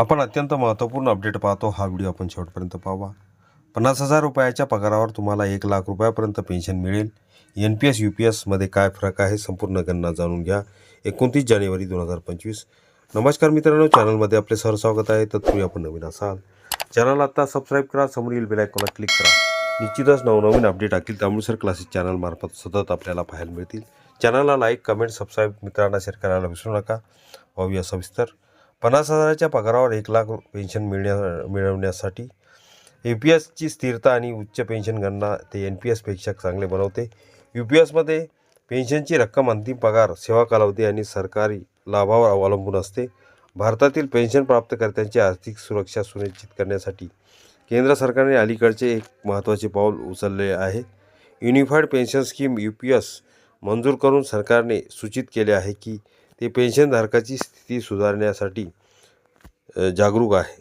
आपण अत्यंत महत्त्वपूर्ण अपडेट पाहतो. हा व्हिडिओ आपण शेवटपर्यंत पाहावा पन्नास हजार रुपयाच्या पगारावर तुम्हाला एक लाख रुपयापर्यंत पेन्शन मिळेल. N P S U P एसमध्ये काय फरक आहे संपूर्ण गणना जाणून घ्या. एकोणतीस जानेवारी दोन हजार पंचवीस. नमस्कार मित्रांनो चॅनलमध्ये आपले सर स्वागत आहे. तत्पूर्वी आपण नवीन असाल. चॅनल आत्ता सबस्क्राईब करा. समोरील बेलायकॉनला क्लिक करा. निश्चितच नवनवीन अपडेट टाकील सर क्लासेस चॅनलमार्फत सतत आपल्याला पाहायला मिळतील. चॅनलला लाईक कमेंट सबस्क्राईब मित्रांना शेअर करायला विसरू नका. पाहूया सविस्तर. पन्नास हजाराच्या पगारावर एक लाख पेन्शन मिळण्या मिळवण्यासाठी ए पी एसची स्थिरता आणि उच्च पेन्शन गणना ते एन पी एसपेक्षा चांगले बनवते. यू पी एसमध्ये पेन्शनची रक्कम अंतिम पगार सेवा कालावधी आणि सरकारी लाभावर अवलंबून असते. भारतातील पेन्शन प्राप्तकर्त्यांची आर्थिक सुरक्षा सुनिश्चित करण्यासाठी केंद्र सरकारने अलीकडचे एक महत्त्वाचे पाऊल उचलले आहे. Unified pension scheme U P S मंजूर करून सरकारने सूचित केले आहे की ते पेन्शनधारकाची स्थिती सुधारण्यासाठी जागरूक आहे.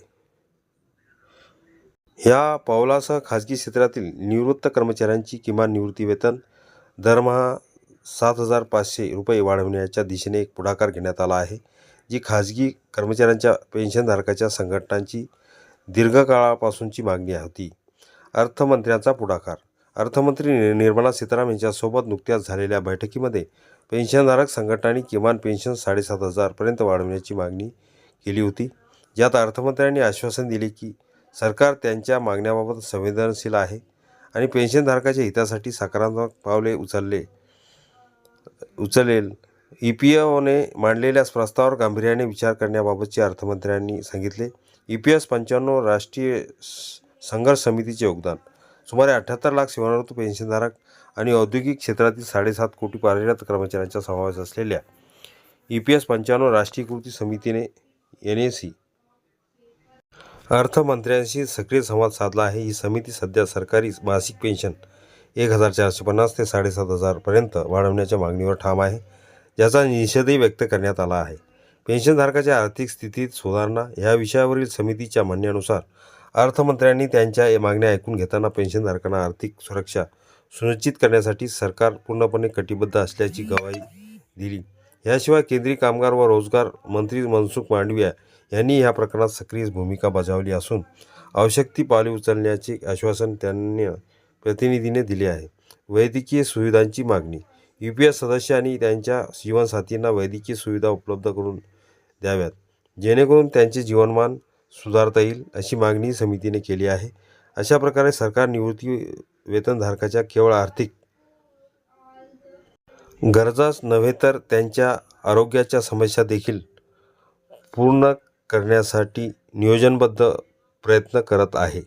ह्या पावलासह खाजगी क्षेत्रातील निवृत्त कर्मचाऱ्यांची किमान निवृत्तीवेतन दरमहा सात हजार पाचशे रुपये वाढवण्याच्या दिशेने एक पुढाकार घेण्यात आला आहे जी खाजगी कर्मचाऱ्यांच्या पेन्शनधारकाच्या संघटनांची दीर्घकाळापासूनची मागणी होती अर्थमंत्र्यांचा पुढाकार अर्थमंत्री नि- निर्मला सीतारामन यांच्यासोबत नुकत्याच झालेल्या बैठकीमध्ये पेन्शनधारक संघटनांनी किमान पेन्शन साडेसात हजारपर्यंत वाढवण्याची मागणी केली होती. ज्यात अर्थमंत्र्यांनी आश्वासन दिले की सरकार त्यांच्या मागण्याबाबत संवेदनशील आहे आणि पेन्शनधारकाच्या हितासाठी सकारात्मक पावले उचलले उचलेल. ई पी एने मांडलेल्या प्रस्तावावर गांभीर्याने विचार करण्याबाबतचे अर्थमंत्र्यांनी सांगितले. ई पी एस पंच्याण्णव राष्ट्रीय संघर्ष समितीचे योगदान सुमारे अठ्ठ्याहत्तर लाख सेवानिवृत्त पेन्शनधारक आणि औद्योगिक क्षेत्रातील साडेसात कोटी कार्यरत कर्मचाऱ्यांचा समावेश असलेल्या ई पी एस पंच्याण्णव राष्ट्रीय कृती समितीने एन ए सी अर्थमंत्र्यांशी सक्रिय संवाद साधला आहे. ही समिती सध्या सरकारी मासिक पेन्शन एक हजार चारशे पन्नास ते साडेसात हजारपर्यंत वाढवण्याच्या मागणीवर ठाम आहे ज्याचा निषेधही व्यक्त करण्यात आला आहे. पेन्शनधारकाच्या आर्थिक स्थितीत सुधारणा या विषयावरील समितीच्या म्हणण्यानुसार अर्थमंत्र्यांनी त्यांच्या मागण्या ऐकून घेताना पेन्शनधारकांना आर्थिक सुरक्षा सुनिश्चित करण्यासाठी सरकार पूर्णपणे कटिबद्ध असल्याची गवाही दिली. याशिवाय केंद्रीय कामगार व रोजगार मंत्री मनसुख मांडविया यांनी या प्रकरणात सक्रिय भूमिका बजावली असून आवश्यक ती पावले उचलण्याचे आश्वासन त्यांनी प्रतिनिधीने दिले आहे. वैद्यकीय सुविधांची मागणी यू पी एस सदस्य आणि त्यांच्या जीवनसाथींना वैद्यकीय सुविधा उपलब्ध करून द्याव्यात जेणेकरून त्यांचे जीवनमान सुधारता येईल अशी मागणी समितीने केली आहे. अशा प्रकारे सरकार निवृत्ती वेतनधारकाच्या केवळ आर्थिक गरजाच नव्हे तर त्यांच्या आरोग्याच्या समस्या देखील पूर्ण करण्यासाठी नियोजनबद्ध प्रयत्न करत आहे.